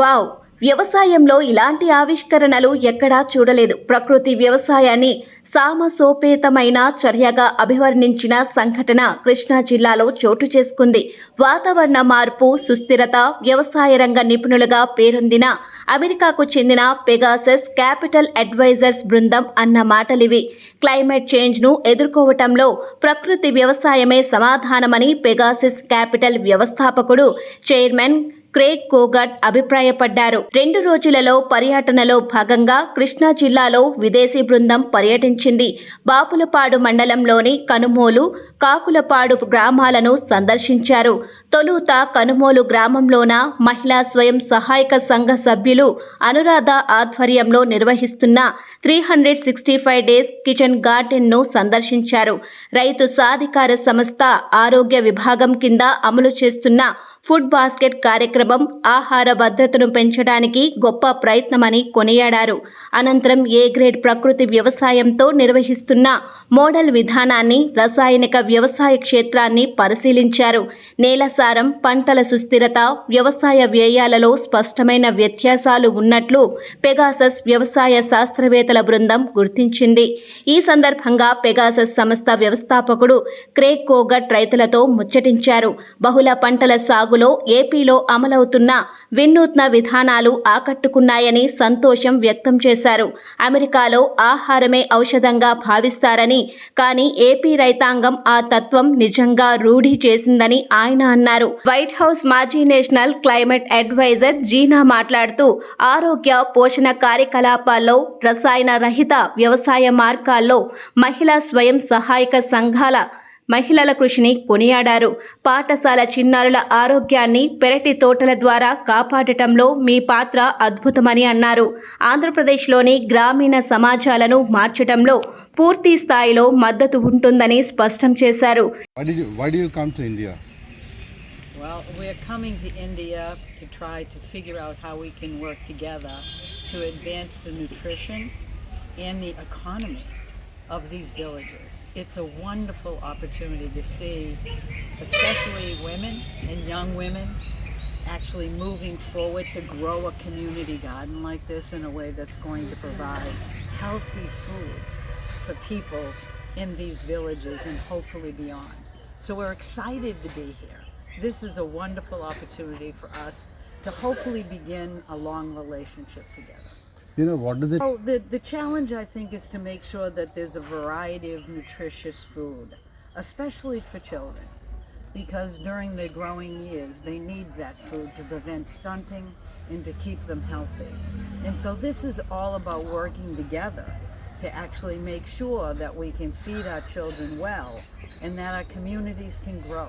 Wow వ్యవసాయంలో ఇలాంటి ఆవిష్కరణలు ఎక్కడా చూడలేదు. ప్రకృతి వ్యవసాయాన్ని సామసోపేతమైన చర్యగా అభివర్ణించిన సంఘటన కృష్ణా జిల్లాలో చోటు చేసుకుంది. వాతావరణ మార్పు సుస్థిరత వ్యవసాయ రంగ నిపుణులుగా పేరొందిన అమెరికాకు చెందిన పెగాసస్ క్యాపిటల్ అడ్వైజర్స్ బృందం అన్న మాటలివి. క్లైమేట్ చేంజ్ను ఎదుర్కోవటంలో ప్రకృతి వ్యవసాయమే సమాధానమని పెగాసిస్ క్యాపిటల్ వ్యవస్థాపకుడు చైర్మన్ క్రేగ్ కోగట్ అభిప్రాయపడ్డారు. రెండు రోజులలో పర్యటనలో భాగంగా కృష్ణా జిల్లాలో విదేశీ బృందం పర్యటించింది. బాపులపాడు మండలంలోని కనుమోలు కాకులపాడు గ్రామాలను సందర్శించారు. తొలుత కనుమోలు గ్రామంలోన మహిళా స్వయం సహాయక సంఘ సభ్యులు అనురాధ ఆధ్వర్యంలో నిర్వహిస్తున్న three hundred sixty five days kitchen గార్డెన్ను సందర్శించారు. రైతు సాధికార సంస్థ ఆరోగ్య విభాగం కింద అమలు చేస్తున్న ఫుడ్ బాస్కెట్ కార్యక్రమం ఆహార భద్రతను పెంచడానికి గొప్ప ప్రయత్నమని కొనియాడారు. అనంతరం ఏ గ్రేడ్ ప్రకృతి వ్యవసాయంతో నిర్వహిస్తున్న మోడల్ విధానాన్ని రసాయనిక వ్యవసాయ క్షేత్రాన్ని పరిశీలించారు. నేల సారం పంటల సుస్థిరత వ్యవసాయ వ్యయాలలో స్పష్టమైన వ్యత్యాసాలు ఉన్నట్లు పెగాసస్ వ్యవసాయ శాస్త్రవేత్తల బృందం గుర్తించింది. ఈ సందర్భంగా పెగాసస్ సంస్థ వ్యవస్థాపకుడు క్రేక్ కోగట్ రైతులతో ముచ్చటించారు. బహుళ పంటల సాగులో ఏపీలో అమలు అమలవుతున్న వినూత్న విధానాలు ఆకట్టుకున్నాయని సంతోషం వ్యక్తం చేశారు. అమెరికాలో ఆహారమే ఔషధంగా భావిస్తారని కానీ ఏపీ రైతాంగం ఆ తత్వం నిజంగా రూఢి చేసిందని ఆయన అన్నారు. వైట్ హౌస్ మాజీ నేషనల్ క్లైమేట్ అడ్వైజర్ జీనా మాట్లాడుతూ ఆరోగ్య పోషణ కార్యకలాపాల్లో రసాయన రహిత వ్యవసాయ మార్గాల్లో మహిళా స్వయం సహాయక సంఘాల మహిళల కృషిని కొనియాడారు. పాఠశాల చిన్నారుల ఆరోగ్యాన్ని పెరటి తోటల ద్వారా కాపాడటంలో మీ పాత్ర అద్భుతమని అన్నారు. ఆంధ్రప్రదేశ్లోని గ్రామీణ సమాజాలను మార్చడంలో పూర్తి స్థాయిలో మద్దతు ఉంటుందని స్పష్టం చేశారు. Of these villages. It's a wonderful opportunity to see, especially women and young women, actually moving forward to grow a community garden like this in a way that's going to provide healthy food for people in these villages and hopefully beyond. So we're excited to be here. This is a wonderful opportunity for us to hopefully begin a long relationship together. You know what does it? Oh, the, the challenge I think is to make sure that there's a variety of nutritious food, especially for children, because during their growing years they need that food to prevent stunting and to keep them healthy. And so this is all about working together to actually make sure that we can feed our children well and that our communities can grow.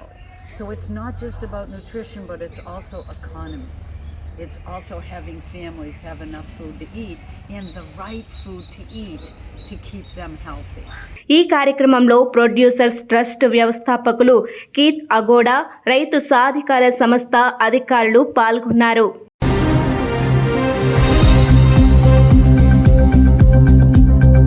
So it's not just about nutrition, but it's also economies. It's also having families have enough food to eat and the right food to eat to keep them healthy. ఈ కార్యక్రమంలో producers trust వ్యవస్థాపకులు Keith Agoda రైతు సాధికార సంస్థ అధికారులు పాల్గొన్నారు